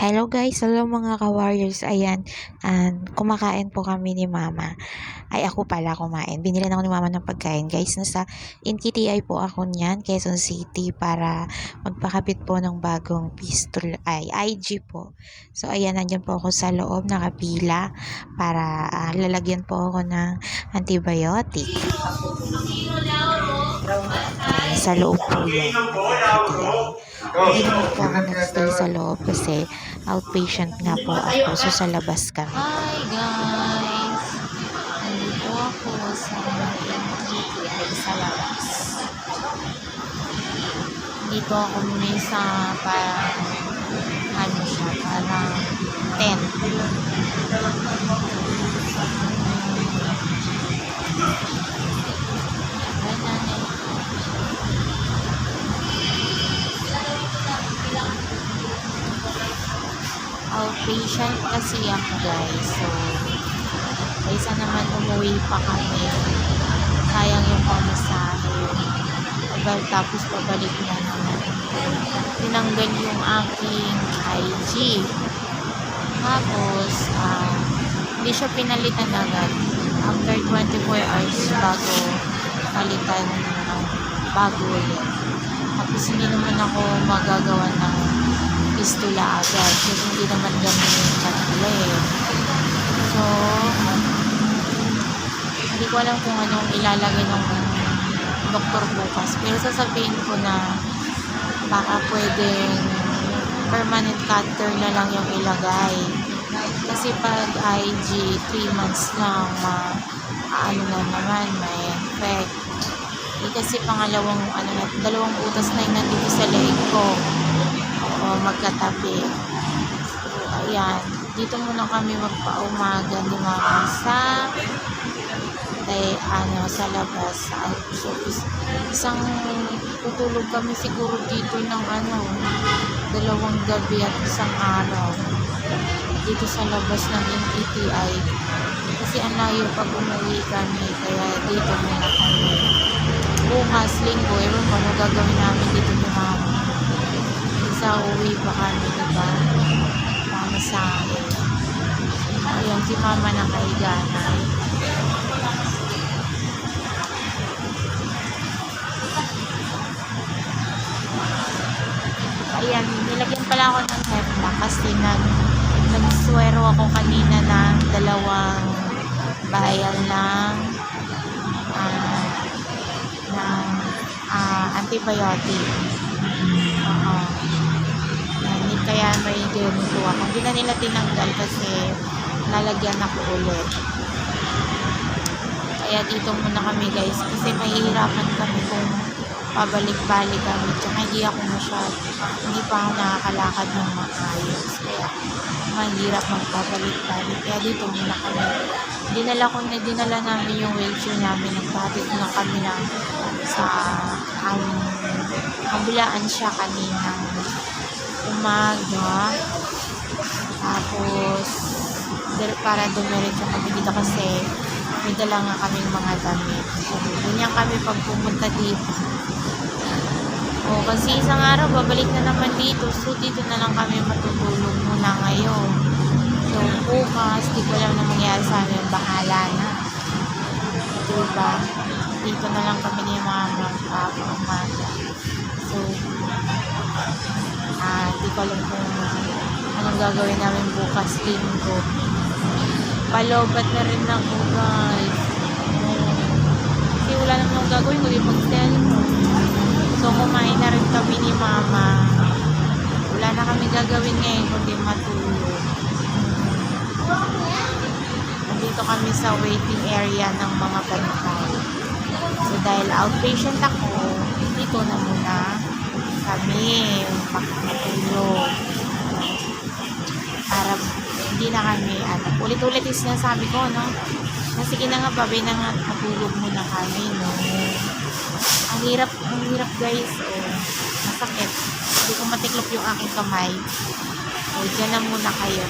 Hello guys, hello mga ka-warriors. Ayan, and kumakain po kami ni Mama. Ay, ako pala kumain. Binili na ako ni Mama ng pagkain. Guys, nasa NTTI po ako niyan, Quezon City, para magpakabit po ng bagong pistol, ay, IG po. So, ayan, nandyan po ako sa loob, nakapila, para ah, lalagyan po ako ng antibiotic. Sa loob po yan. Hindi naman po ako nagstay sa loob kasi outpatient nga po ako. So, sa labas kami. Hi guys! Ako sa MTTI sa labas. Dito ako muna sa parang ano siya, parang tent. Ay, outpatient kasi ako guys. So, kaysa naman umuwi pa kami. Sayang yung pamasahe. Tapos pabalik na naman. Tinanggal yung aking IG. Tapos, ah, hindi siya pinalitan agad. After 24 hours bago palitan ng bago ulit. Tapos hindi naman ako magagawa ng pistula agad kasi hindi naman ganun yung kanila eh. So, hindi ko alam kung anong ilalagay ng doktor bukas. Pero sasabihin ko na baka pwedeng permanent cutter na lang yung ilagay. Kasi pag IG, 3 months lang, ma, ano na naman, may effect. Eh, kasi pangalawang, ano na, dalawang butas na yung nandito sa leg ko. Oo, magkatabi. So, ayan. Dito muna kami magpaumaga ni Mama sa tay, ano, sa labas. Sa is, isang tutulog kami siguro dito ng ano, dalawang gabi at isang araw. Dito sa labas ng NTTI. Kasi ang layo pag umuwi kami, kaya dito muna kami. Bukas, linggo, ewan ko, ano gagawin namin dito ni Mama sa uwi pa kami, diba? Mama sa akin. Ayun, si mama nakahiga na. Pala ako ng hepla kasi nag, nag-swero ako kanina ng dalawang bayal ng ah, ng ah, antibiotic. Oo. Yan, kaya may ganito ako. Hindi na nila tinanggal kasi lalagyan ako ulit. Kaya dito muna kami guys kasi mahihirapan kami kung pabalik-balik kami. Tsaka hindi ako masyad, hindi pa ako nakakalakad ng maayos. Kaya mahirap magpabalik-balik. Kaya dito muna kami. Dinala ko na, dinala namin yung wheelchair namin. Nagpapit na kami ng sa um, kabilaan siya kanina umaga tapos para dumiretso kami dito kasi may dala nga kaming mga damit so ganyan kami pag pumunta dito o kasi isang araw babalik na naman dito. So dito na lang kami matutulog muna ngayon. So bukas di ko alam na mangyari sa amin. Bahala na. Diba? Dito na lang kami ni mama papa umaga so ah di ko alam kung anong gagawin namin bukas linggo. Palobat na rin ako guys ni mama. Wala na kami gagawin ngayon kundi matulog. Nandito kami sa waiting area ng mga bantay so dahil outpatient ako dito na muna. Kami matulog para hindi na kami ano, ulit-ulit yung sinasabi ko no? Na sige na nga babe na nga matulog muna kami no? Ang hirap ang hirap guys oh, masakit. Hindi ko matiklop yung aking kamay. O, dyan na muna kayo.